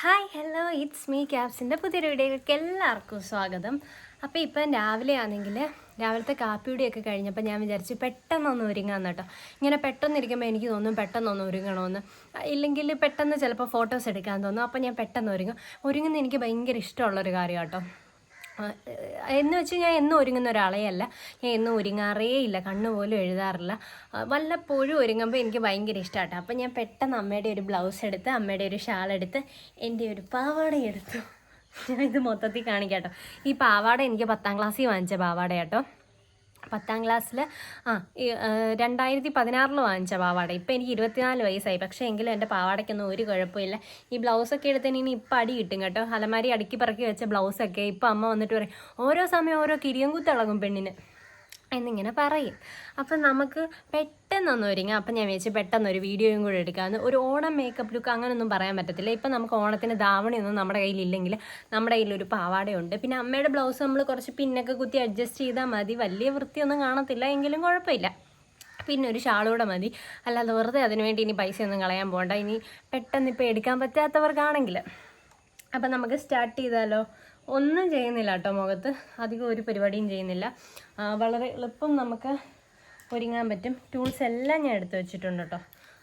Hi hello it's me ക്യാപ്സിന്റെ പുതിയൊരു വീഡിയോയിലേക്ക് എല്ലാവർക്കും സ്വാഗതം. അപ്പോൾ ഇപ്പം രാവിലെ ആണെങ്കിൽ രാവിലത്തെ കാപ്പിയുടെയൊക്കെ കഴിഞ്ഞപ്പോൾ ഞാൻ വിചാരിച്ചു പെട്ടെന്നൊന്ന് ഒരുങ്ങാന്ന് കേട്ടോ. ഇങ്ങനെ പെട്ടെന്ന് ഇരിക്കുമ്പോൾ എനിക്ക് തോന്നും പെട്ടെന്നൊന്ന് ഒരുങ്ങണമെന്ന് ഇല്ലെങ്കിൽ പെട്ടെന്ന് ചിലപ്പോൾ ഫോട്ടോസ് എടുക്കാൻ തോന്നും. അപ്പോൾ ഞാൻ പെട്ടെന്ന് ഒരുങ്ങും. ഒരുങ്ങുന്ന എനിക്ക് ഭയങ്കര ഇഷ്ടമുള്ളൊരു കാര്യം കേട്ടോ. എന്ന് വെച്ച് ഞാൻ എന്നും ഒരുങ്ങുന്ന ഒരാളേ അല്ല. ഞാൻ എന്നും ഒരുങ്ങാറേ ഇല്ല. കണ്ണു പോലും എഴുതാറില്ല. വല്ലപ്പോഴും ഒരുങ്ങുമ്പോൾ എനിക്ക് ഭയങ്കര ഇഷ്ടമാട്ടോ അപ്പം ഞാൻ പെട്ടെന്ന് അമ്മയുടെ ഒരു ബ്ലൗസ് എടുത്ത് അമ്മയുടെ ഒരു ഷാൾ എടുത്ത് എന്റെ ഒരു പാവാട എടുത്തു. ഞാൻ ഇത് മൊത്തത്തിൽ കാണിക്കാട്ടോ. ഈ പാവാട എനിക്ക് പത്താം ക്ലാസ്സിൽ വാങ്ങിച്ച പാവാട കേട്ടോ പത്താം ക്ലാസ്സിൽ ആ രണ്ടായിരത്തി പതിനാറിൽ വാങ്ങിച്ച പാവാട. ഇപ്പം എനിക്ക് ഇരുപത്തിനാല് വയസ്സായി. പക്ഷേ എങ്കിലും എന്റെ പാവാടയ്ക്കൊന്നും ഒരു കുഴപ്പമില്ല. ഈ ബ്ലൗസൊക്കെ എടുത്തതിന് ഇനി ഇപ്പം അടി കിട്ടും കേട്ടോ. അലമാരി അടുക്കി പറക്കി വെച്ച ബ്ലൗസൊക്കെ ഇപ്പം അമ്മ വന്നിട്ട് പറയും ഓരോ സമയം ഓരോ കിരിയം കുത്തിളകും പെണ്ണിന്. എന്നിങ്ങനെ പറയും. അപ്പം നമുക്ക് പെട്ടെന്നൊന്ന് ഒരുങ്ങാം. അപ്പം ഞാൻ വിചാരിച്ചു പെട്ടെന്നൊരു വീഡിയോയും കൂടെ എടുക്കാമെന്ന് ഒരു ഓണം മേക്കപ്പ് ലുക്ക് അങ്ങനെയൊന്നും പറയാൻ പറ്റത്തില്ല. ഇപ്പം നമുക്ക് ഓണത്തിന് ധാവണിയൊന്നും നമ്മുടെ കയ്യിലില്ലെങ്കിൽ നമ്മുടെ കയ്യിലൊരു പാവാടയുണ്ട് പിന്നെ അമ്മയുടെ ബ്ലൗസ് നമ്മൾ കുറച്ച് പിന്നൊക്കെ കുത്തി അഡ്ജസ്റ്റ് ചെയ്താൽ മതി. വലിയ വൃത്തിയൊന്നും കാണത്തില്ല. എങ്കിലും കുഴപ്പമില്ല. പിന്നെ ഒരു ഷാളൂടെ മതി. അല്ലാതെ വെറുതെ അതിന് വേണ്ടി ഇനി പൈസയൊന്നും കളയാൻ പോകണ്ട ഇനി പെട്ടെന്ന് ഇപ്പോൾ എടുക്കാൻ പറ്റാത്തവർക്കാണെങ്കിൽ. അപ്പം നമുക്ക് സ്റ്റാർട്ട് ചെയ്താലോ? ഒന്നും ചെയ്യുന്നില്ല കേട്ടോ മുഖത്ത്. അധികം ഒരു പരിപാടിയും ചെയ്യുന്നില്ല. വളരെ എളുപ്പം നമുക്ക് ഒരുങ്ങാൻ പറ്റും. ടൂൾസ് എല്ലാം ഞാൻ എടുത്ത് വെച്ചിട്ടുണ്ട് കേട്ടോ.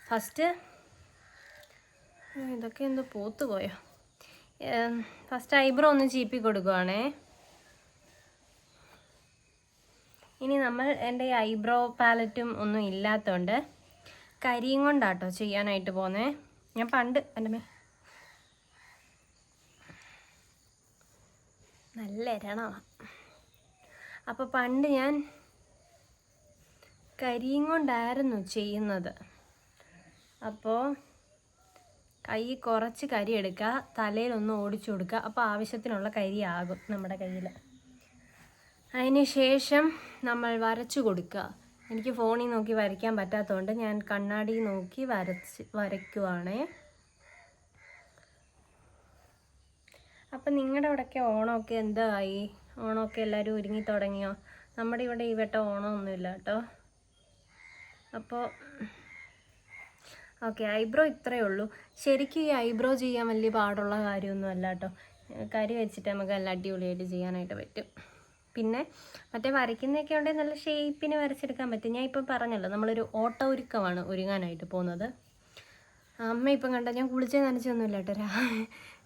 ഫസ്റ്റ് ഇതൊക്കെ എന്തോ പോത്ത് പോയോ ഫസ്റ്റ് ഐബ്രോ ഒന്ന് ചീപ്പി കൊടുക്കുവാണേ. ഇനി നമ്മൾ എന്റെ ഐബ്രോ പാലറ്റും ഒന്നും ഇല്ലാത്തതുകൊണ്ട് കരിയും കൊണ്ടാട്ടോ ചെയ്യാനായിട്ട് പോന്നേ. ഞാൻ പണ്ട് എന്റെ നല്ല എരണമാണ് അപ്പോൾ പണ്ട് ഞാൻ കരിയും കൊണ്ടായിരുന്നു ചെയ്യുന്നത്. അപ്പോൾ കൈ കുറച്ച് കരി എടുക്കുക തലയിലൊന്ന് ഓടിച്ചു കൊടുക്കുക. അപ്പോൾ ആവശ്യത്തിനുള്ള കരി ആകും നമ്മുടെ കയ്യിൽ അതിനുശേഷം നമ്മൾ വരച്ചു കൊടുക്കുക. എനിക്ക് ഫോണിൽ നോക്കി വരയ്ക്കാൻ പറ്റാത്തതുകൊണ്ട് ഞാൻ കണ്ണാടി നോക്കി വരച്ച് വരയ്ക്കുവാണേ. അപ്പം നിങ്ങളുടെ അവിടെയൊക്കെ ഓണമൊക്കെ എന്തായി ഓണമൊക്കെ എല്ലാവരും ഒരുങ്ങി തുടങ്ങിയോ? നമ്മുടെ ഇവിടെ ഈ വട്ടം ഓണമൊന്നുമില്ല കേട്ടോ. അപ്പോൾ ഓക്കെ ഐബ്രോ ഇത്രയേ ഉള്ളൂ. ശരിക്കും ഈ ഐബ്രോ ചെയ്യാൻ വലിയ പാടുള്ള കാര്യമൊന്നും അല്ല കേട്ടോ. കരി വെച്ചിട്ട് നമുക്ക് നല്ല അടിപൊളിയായിട്ട് ചെയ്യാനായിട്ട് പറ്റും. പിന്നെ മറ്റേ വരയ്ക്കുന്നതൊക്കെ ഉണ്ടെങ്കിൽ നല്ല ഷേപ്പിന് വരച്ചെടുക്കാൻ പറ്റും. ഞാൻ ഇപ്പം പറഞ്ഞല്ലോ നമ്മളൊരു ഓട്ട ഒരുക്കമാണ് ഒരുങ്ങാനായിട്ട് പോകുന്നത്. അമ്മ ഇപ്പം കണ്ട ഞാൻ കുളിച്ചേ നനച്ചൊന്നുമില്ല കേട്ടോ.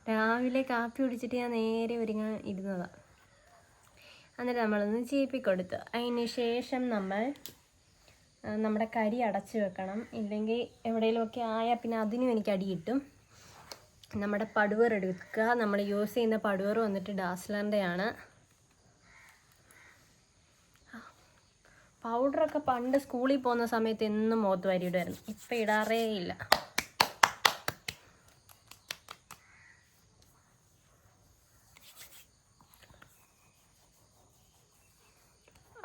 രാവിലെ കാപ്പി കുടിച്ചിട്ട് ഞാൻ നേരെ ഒരുങ്ങാൻ ഇരുന്നതാണ് എന്നിട്ട് നമ്മളൊന്ന് ചീപ്പിക്കൊടുത്തു അതിന് ശേഷം നമ്മൾ നമ്മുടെ കരി അടച്ചു വെക്കണം. ഇല്ലെങ്കിൽ എവിടെയെങ്കിലുമൊക്കെ ആയാൽ പിന്നെ അതിനും എനിക്ക് അടി കിട്ടും. നമ്മുടെ പടുവർ എടുക്കുക. നമ്മൾ യൂസ് ചെയ്യുന്ന പടുവർ വന്നിട്ട് ഡാസ്ലറിന്റെ ആണ് പൗഡറൊക്കെ പണ്ട് സ്കൂളിൽ പോകുന്ന സമയത്ത് എന്നും മുഖത്ത് വരിയിടുമായിരുന്നു ഇപ്പം ഇടാറേ ഇല്ല.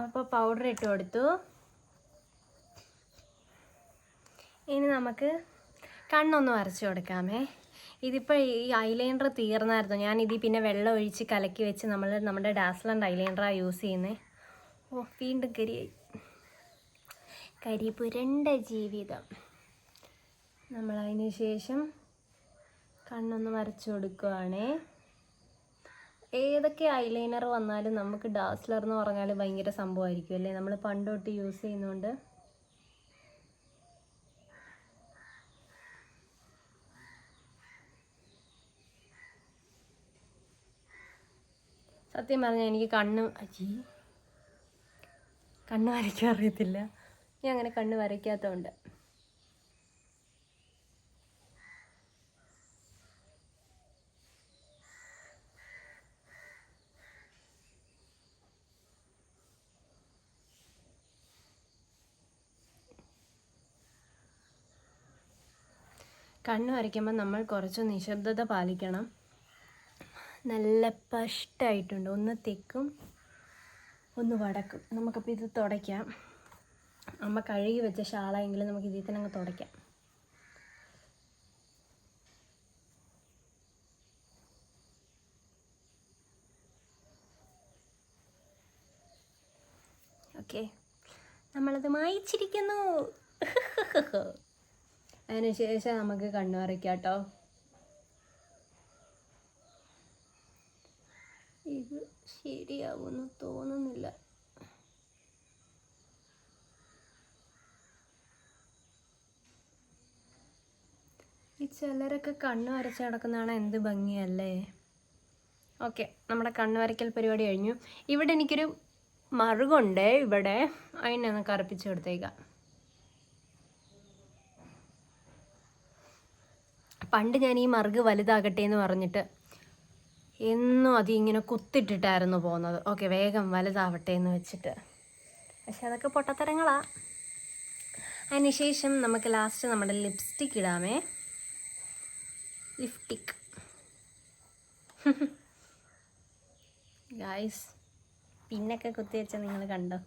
അപ്പോൾ പൗഡർ ഇട്ട് കൊടുത്തു. ഇനി നമുക്ക് കണ്ണൊന്ന് വരച്ച് കൊടുക്കാമേ. ഇതിപ്പോൾ ഈ ഐലൈനർ തീർന്നായിരുന്നു. ഞാൻ ഇതിൽ പിന്നെ വെള്ളം ഒഴിച്ച് കലക്കി വെച്ച് നമ്മൾ നമ്മുടെ ഡാസ്ലൻഡ് ഐലൈനറാണ് യൂസ് ചെയ്യുന്നത് ഓ വീണ്ടും കരിയായി. കരി പുരണ്ട ജീവിതം. നമ്മൾ അതിന് ശേഷം കണ്ണൊന്ന് വരച്ചു കൊടുക്കുവാണേ. ഏതൊക്കെ ഐലൈനർ വന്നാലും നമുക്ക് ഡാസ്ലർ എന്ന് പറഞ്ഞാൽ ഭയങ്കര സംഭവമായിരിക്കും അല്ലേ? നമ്മൾ പണ്ടോട്ട് യൂസ് ചെയ്യുന്നുണ്ട്. സത്യം പറഞ്ഞാൽ എനിക്ക് കണ്ണ് അജി കണ്ണ് വരയ്ക്കാൻ അറിയത്തില്ല. ഞാൻ അങ്ങനെ കണ്ണ് വരയ്ക്കാത്തതുകൊണ്ട് കണ്ണ് വരയ്ക്കുമ്പോൾ നമ്മൾ കുറച്ച് നിശബ്ദത പാലിക്കണം. നല്ല സ്പഷ്ടമായിട്ടുണ്ട് ഒന്ന് തെക്കും ഒന്ന് വടക്കും. നമുക്കപ്പോൾ ഇത് തുടയ്ക്കാം. അമ്മ കഴുകി വെച്ച ഷാളെങ്കിലും നമുക്ക് ഇതിൽ തന്നെ അങ്ങ് തുടയ്ക്കാം. ഓക്കെ. നമ്മളത് മായിച്ചിരിക്കുന്നു. അതിനുശേഷം നമുക്ക് കണ്ണു വരയ്ക്കാം കേട്ടോ ഇത് ശരിയാവുമെന്ന് തോന്നുന്നില്ല. ഈ ചിലരൊക്കെ കണ്ണു വരച്ച് നടക്കുന്നതാണ് എന്ത് ഭംഗിയല്ലേ? ഓക്കെ നമ്മുടെ കണ്ണു വരയ്ക്കൽ പരിപാടി കഴിഞ്ഞു. ഇവിടെ എനിക്കൊരു മറുകുണ്ട് ഇവിടെ. അതിനെ ഒന്ന് കറുപ്പിച്ച് കൊടുത്തേക്കാം. പണ്ട് ഞാൻ ഈ മറുക് വലുതാകട്ടെ എന്ന് പറഞ്ഞിട്ട് എന്നും അതിങ്ങനെ കുത്തിട്ടിട്ടായിരുന്നു പോകുന്നത്. ഓക്കെ വേഗം വലുതാവട്ടെ എന്ന് വെച്ചിട്ട്. പക്ഷെ അതൊക്കെ പൊട്ടത്തരങ്ങളാണ് അതിനുശേഷം നമുക്ക് ലാസ്റ്റ് നമ്മുടെ ലിപ്സ്റ്റിക് ഇടാമേ. ലിപ്സ്റ്റിക് ഗായ്സ് പിന്നൊക്കെ കുത്തി വെച്ച നിങ്ങൾ കണ്ടോ?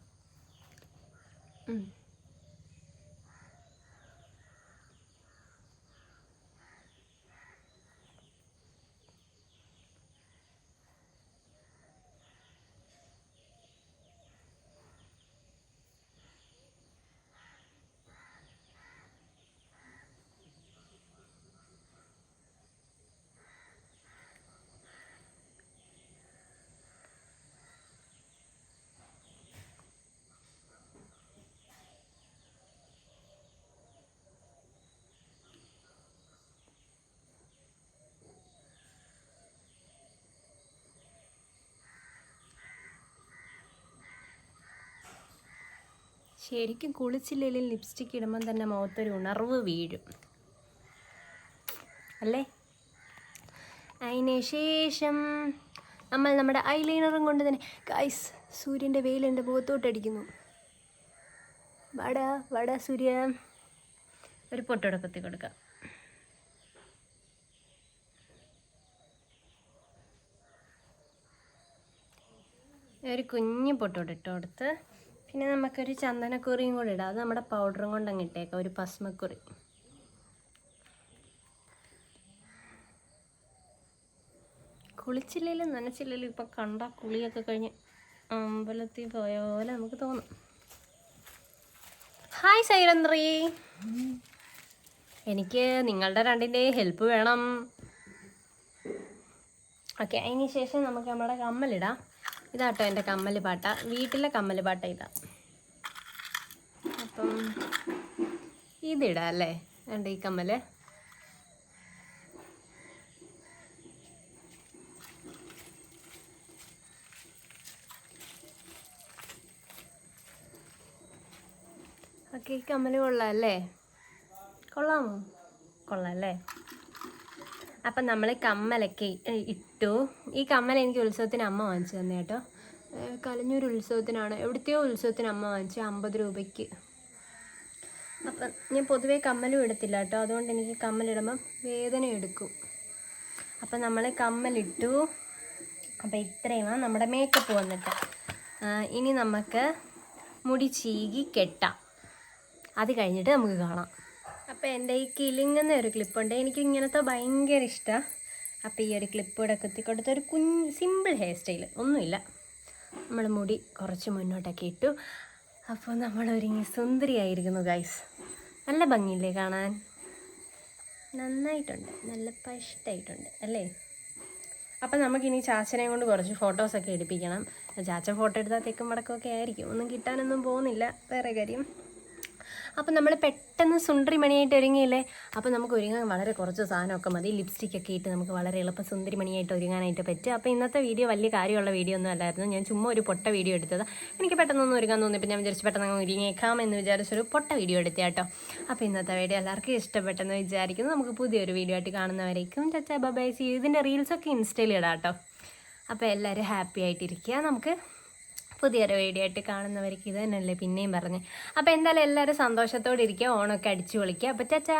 ശരിക്കും കുളിച്ചില്ലെങ്കിൽ ലിപ്സ്റ്റിക് ഇടുമ്പം തന്നെ മുഖത്തൊരു ഉണർവ് വീഴും. അല്ലേ? അതിന് ശേഷം നമ്മൾ നമ്മുടെ ഐലൈനറും കൊണ്ട് തന്നെ ഗൈസ് സൂര്യന്റെ വെയിൽ എന്റെ മുഖത്തോട്ടടിക്കുന്നു വട വട സൂര്യ ഒരു പൊട്ടോടെ കുത്തി കൊടുക്കാം. ഒരു കുഞ്ഞു പൊട്ടോട് ഇട്ട് പിന്നെ നമുക്കൊരു ചന്ദനക്കുറിയും കൂടി ഇടാം. അത് നമ്മുടെ പൗഡറും കൊണ്ട് ഇട്ടേക്കാം. ഒരു പസ്മക്കുറി കുളിച്ചില്ലെങ്കിലും നനച്ചില്ലെങ്കിലും ഇപ്പം കണ്ട കുളിയൊക്കെ കഴിഞ്ഞ് അമ്പലത്തിൽ പോയ പോലെ നമുക്ക് തോന്നും. ഹായ് സൈലന്ത്രി. എനിക്ക് നിങ്ങളുടെ രണ്ടിന്റെ ഹെൽപ്പ് വേണം. ഓക്കെ അതിന് ശേഷം നമുക്ക് നമ്മുടെ കമ്മലിടാം. ഇതാട്ടോ എന്റെ കമ്മൽ പാട്ട വീട്ടിലെ കമ്മൽ പാട്ട ഇതാ. അപ്പം ഇതിടാം അല്ലേ? വേണ്ട ഈ കമ്മൽ ഓക്കെ കമ്മൽ കൊള്ളാം അല്ലേ? കൊള്ളാമോ? കൊള്ളാം അല്ലേ? അപ്പം നമ്മൾ കമ്മലൊക്കെ ഇട്ടു. ഈ കമ്മൽ എനിക്ക് ഉത്സവത്തിന് അമ്മ വാങ്ങിച്ചു തന്നെ കേട്ടോ. കലഞ്ഞൂർ ഉത്സവത്തിനാണ്. എവിടുത്തെയോ ഉത്സവത്തിന് അമ്മ വാങ്ങിച്ചു അമ്പത് രൂപയ്ക്ക്. അപ്പം ഞാൻ പൊതുവേ കമ്മലും ഇടത്തില്ല കേട്ടോ. അതുകൊണ്ട് എനിക്ക് കമ്മലിടുമ്പം വേദന എടുക്കും. അപ്പം നമ്മൾ കമ്മലിട്ടു. അപ്പം ഇത്രയുമാണ് നമ്മുടെ മേക്കപ്പ് വന്നിട്ട്. ഇനി നമുക്ക് മുടി ചീകി കെട്ടാം. അത് കഴിഞ്ഞിട്ട് നമുക്ക് കാണാം. അപ്പോൾ എന്റെ ഈ കിലിങ്ങുന്ന ഒരു ക്ലിപ്പുണ്ട് എനിക്ക് ഇങ്ങനത്തെ ഭയങ്കര ഇഷ്ടമാണ് അപ്പോൾ ഈ ഒരു ക്ലിപ്പ് ഇവിടെ കുത്തിക്കൊടുത്ത ഒരു കുഞ്ഞ് സിമ്പിൾ ഹെയർ സ്റ്റൈൽ ഒന്നുമില്ല. നമ്മൾ മുടി കുറച്ച് മുന്നോട്ടൊക്കെ ഇട്ടു. അപ്പോൾ നമ്മൾ ഒരുങ്ങി സുന്ദരിയായിരിക്കുന്നു ഗൈസ് നല്ല ഭംഗിയില്ലേ കാണാൻ? നന്നായിട്ടുണ്ട്. നല്ല പഷ്ടായിട്ടുണ്ട് അല്ലേ? അപ്പം നമുക്കിനി ചാച്ചനെ കൊണ്ട് കുറച്ച് ഫോട്ടോസൊക്കെ എടുപ്പിക്കണം. ചാച്ച ഫോട്ടോ എടുത്താൽ തെക്കും വടക്കമൊക്കെ ആയിരിക്കും. ഒന്നും കിട്ടാനൊന്നും പോകുന്നില്ല. വേറെ കാര്യം. അപ്പം നമ്മൾ പെട്ടെന്ന് സുന്ദരി മണിയായിട്ട് ഒരുങ്ങിയില്ലേ? അപ്പം നമുക്ക് ഒരുങ്ങാൻ വളരെ കുറച്ച് സാധനമൊക്കെ മതി. ലിപ്സ്റ്റിക്കൊക്കെ ഇട്ട് നമുക്ക് വളരെ എളുപ്പം സുന്ദരി മണിയായിട്ട് ഒരുങ്ങാനായിട്ട് പറ്റും. അപ്പോൾ ഇന്നത്തെ വീഡിയോ വലിയ കാര്യമുള്ള വീഡിയോ ഒന്നും അല്ലായിരുന്നു. ഞാൻ ചുമ്മാ ഒരു പൊട്ട വീഡിയോ എടുത്തത്. എനിക്ക് പെട്ടെന്നൊന്നും ഒരുങ്ങാൻ തോന്നിയപ്പോൾ ഞാൻ വിചാരിച്ചു പെട്ടെന്ന് അങ്ങ് ഒരുങ്ങിയേക്കാം എന്ന് വിചാരിച്ചൊരു പൊട്ട വീഡിയോ എടുത്തേ കേട്ടോ. അപ്പോൾ ഇന്നത്തെ വീഡിയോ എല്ലാവർക്കും ഇഷ്ടപ്പെട്ടെന്ന് വിചാരിക്കുന്നു. നമുക്ക് പുതിയൊരു വീഡിയോ ആയിട്ട് കാണുന്നവരേക്കും ചച്ചാ ബബൈ സി ഇതിന്റെ റീൽസൊക്കെ ഇൻസ്റ്റയിൽ ഇടാം കേട്ടോ. അപ്പോൾ എല്ലാവരും ഹാപ്പി ആയിട്ടിരിക്കുക. നമുക്ക് പുതിയൊരു വീഡിയോ ആയിട്ട് കാണുന്നവർക്ക് ഇത് തന്നെയല്ലേ പിന്നെയും പറഞ്ഞ്. അപ്പോൾ എന്തായാലും എല്ലാവരും സന്തോഷത്തോടെ ഇരിക്കുക ഓണമൊക്കെ അടിച്ചു വിളിക്കുക അപ്പോൾ ചച്ചാ